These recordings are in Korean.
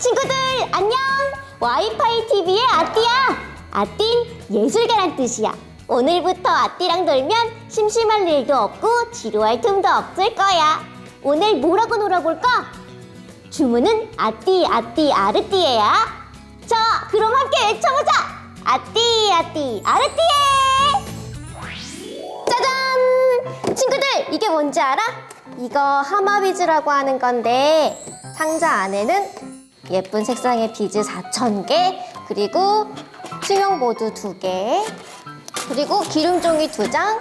친구들 안녕! 와이파이 TV의 아띠야. 아띠는 예술가란 뜻이야. 오늘부터 아띠랑 놀면 심심할 일도 없고 지루할 틈도 없을 거야. 오늘 뭐라고 놀아볼까? 주문은 아띠 아띠 아르띠에야. 자, 그럼 함께 외쳐보자. 아띠 아띠 아르띠에. 짜잔! 친구들 이게 뭔지 알아? 이거 하마비즈라고 하는 건데 상자 안에는 예쁜 색상의 비즈 4,000개 그리고 투명보드 2개 그리고 기름종이 2장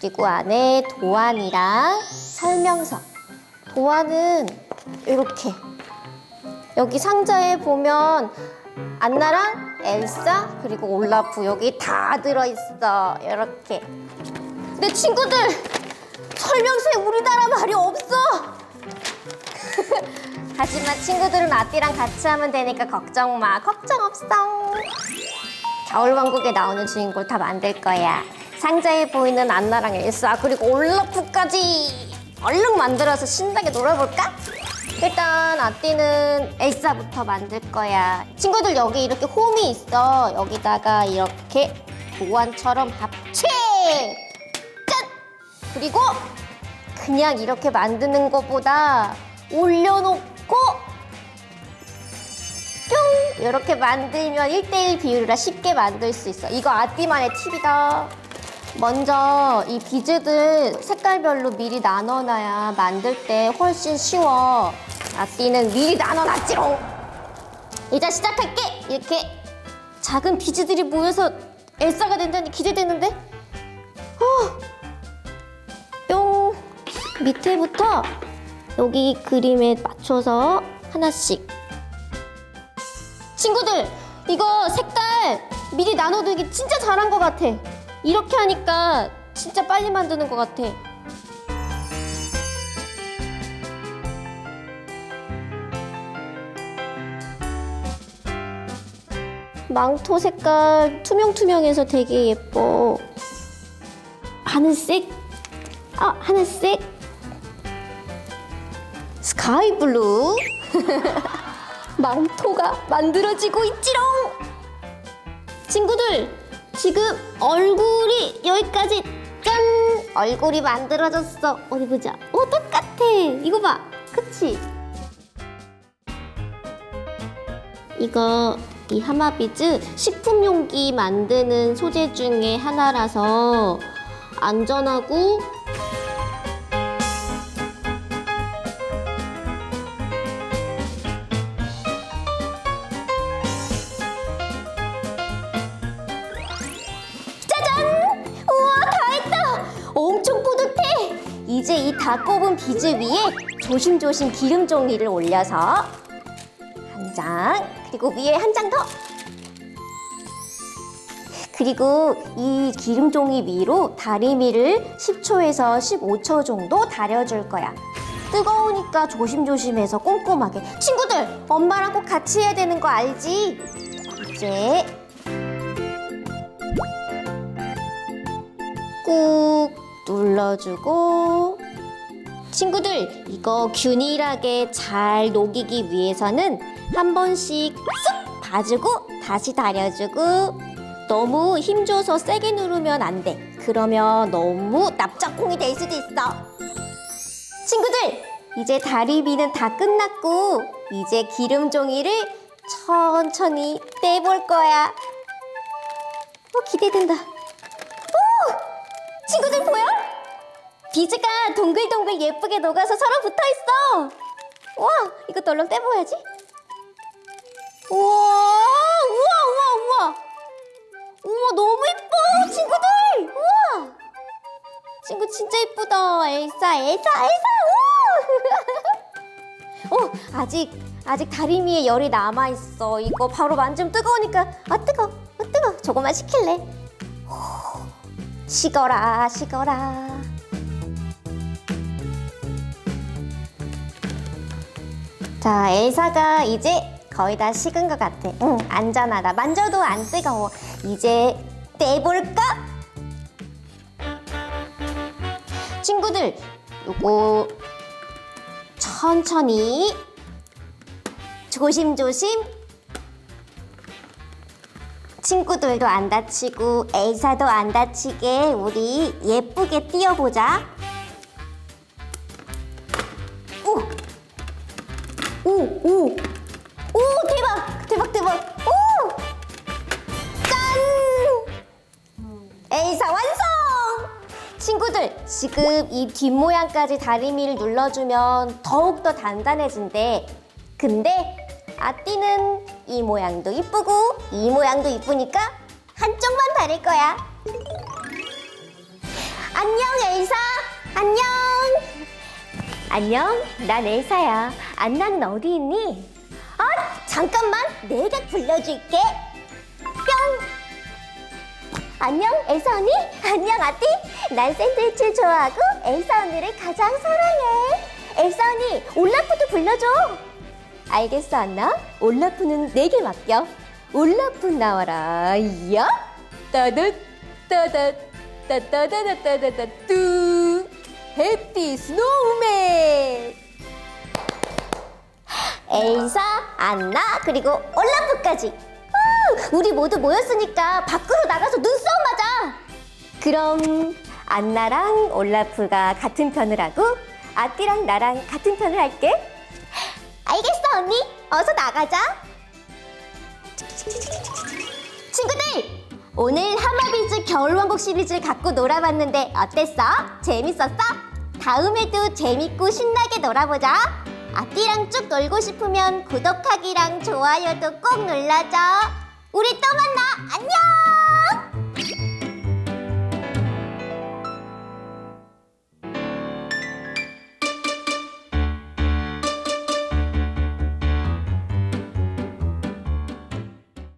그리고 안에 도안이랑 설명서. 도안은 이렇게. 여기 상자에 보면 안나랑 엘사 그리고 올라프 여기 다 들어있어. 이렇게. 근데 친구들 설명서에 우리나라 말이 없어 하지만 친구들은 아띠랑 같이 하면 되니까 걱정 마. 걱정 없어. 겨울왕국에 나오는 주인공 다 만들 거야. 상자에 보이는 안나랑 엘사 그리고 올라프까지. 얼른 만들어서 신나게 놀아볼까? 일단 아띠는 엘사부터 만들 거야. 친구들 여기 이렇게 홈이 있어. 여기다가 이렇게 도안처럼 합체. 짠! 그리고 그냥 이렇게 만드는 것보다 올려놓고 이렇게 만들면 1대1 비율이라 쉽게 만들 수 있어. 이거 아띠만의 팁이다. 먼저 이 비즈들 색깔별로 미리 나눠놔야 만들 때 훨씬 쉬워. 아띠는 미리 나눠놨지롱. 이제 시작할게. 이렇게 작은 비즈들이 모여서 엘사가 된다니 기대되는데? 어. 뿅. 밑에부터 여기 그림에 맞춰서 하나씩. 친구들, 이거 색깔 미리 나눠두기 진짜 잘한 것 같아. 이렇게 하니까 진짜 빨리 만드는 것 같아. 망토 색깔 투명투명해서 되게 예뻐. 하늘색? 아, 하늘색? 스카이 블루? 망토가 만들어지고 있지롱! 친구들, 지금 얼굴이 여기까지 짠! 얼굴이 만들어졌어. 어디 보자. 어, 똑같아. 이거 봐. 그치? 이거 이 하마비즈 식품 용기 만드는 소재 중에 하나라서 안전하고 이제 이 다 뽑은 비즈 위에 조심조심 기름 종이를 올려서 한 장, 그리고 위에 한 장 더! 그리고 이 기름 종이 위로 다리미를 10초에서 15초 정도 다려줄 거야. 뜨거우니까 조심조심해서 꼼꼼하게. 친구들, 엄마랑 꼭 같이 해야 되는 거 알지? 이제 꾹 눌러주고 친구들 이거 균일하게 잘 녹이기 위해서는 한 번씩 쑥 봐주고 다시 다려주고 너무 힘줘서 세게 누르면 안 돼. 그러면 너무 납작콩이 될 수도 있어. 친구들 이제 다리미는 다 끝났고 이제 기름 종이를 천천히 떼볼 거야. 어 기대된다. 친구들 보여? 비즈가 동글동글 예쁘게 녹아서 서로 붙어 있어. 와, 이것도 얼른 떼봐야지. 우와, 우와, 우와, 우와. 우와, 너무 예뻐, 친구들. 우와. 친구 진짜 예쁘다. 엘사, 엘사, 엘사. 우와. 어, 아직 아직 다리미에 열이 남아 있어. 이거 바로 만지면 뜨거우니까 아 뜨거, 아 뜨거. 조금만 식힐래. 식어라 식어라 자 엘사가 이제 거의 다 식은 것 같아 응 안전하다 만져도 안 뜨거워 이제 떼볼까? 친구들 요거 천천히 조심조심. 친구들도 안 다치고 엘사도 안 다치게 우리 예쁘게 뛰어보자. 오! 오! 오! 오! 대박! 대박 대박! 오! 짠! 엘사 완성! 친구들, 지금 이 뒷모양까지 다리미를 눌러주면 더욱더 단단해진대. 근데 아띠는 이 모양도 이쁘고 이 모양도 이쁘니까 한쪽만 다릴 거야. 안녕, 엘사! 안녕! 안녕, 난 엘사야. 안나는 어디 있니? 아, 잠깐만, 내가 불러줄게. 뿅! 안녕, 엘사 언니. 안녕, 아띠. 난 샌드위치를 좋아하고 엘사 언니를 가장 사랑해. 엘사 언니, 올라프도 불러줘. 알겠어, 안나. 올라프는 내게 맡겨. 올라프 나와라. 야! 따뜻, 따뜻, 따따다다다다다 뚜. 해피 스노우맨. 엘사, 안나, 그리고 올라프까지. 우, 우리 모두 모였으니까 밖으로 나가서 눈싸움 하자. 그럼 안나랑 올라프가 같은 편을 하고 아띠랑 나랑 같은 편을 할게. 알겠어, 언니. 어서 나가자. 친구들, 오늘 하마비즈 겨울왕국 시리즈를 갖고 놀아봤는데 어땠어? 재밌었어? 다음에도 재밌고 신나게 놀아보자. 아띠랑 쭉 놀고 싶으면 구독하기랑 좋아요도 꼭 눌러줘. 우리 또 만나. 안녕!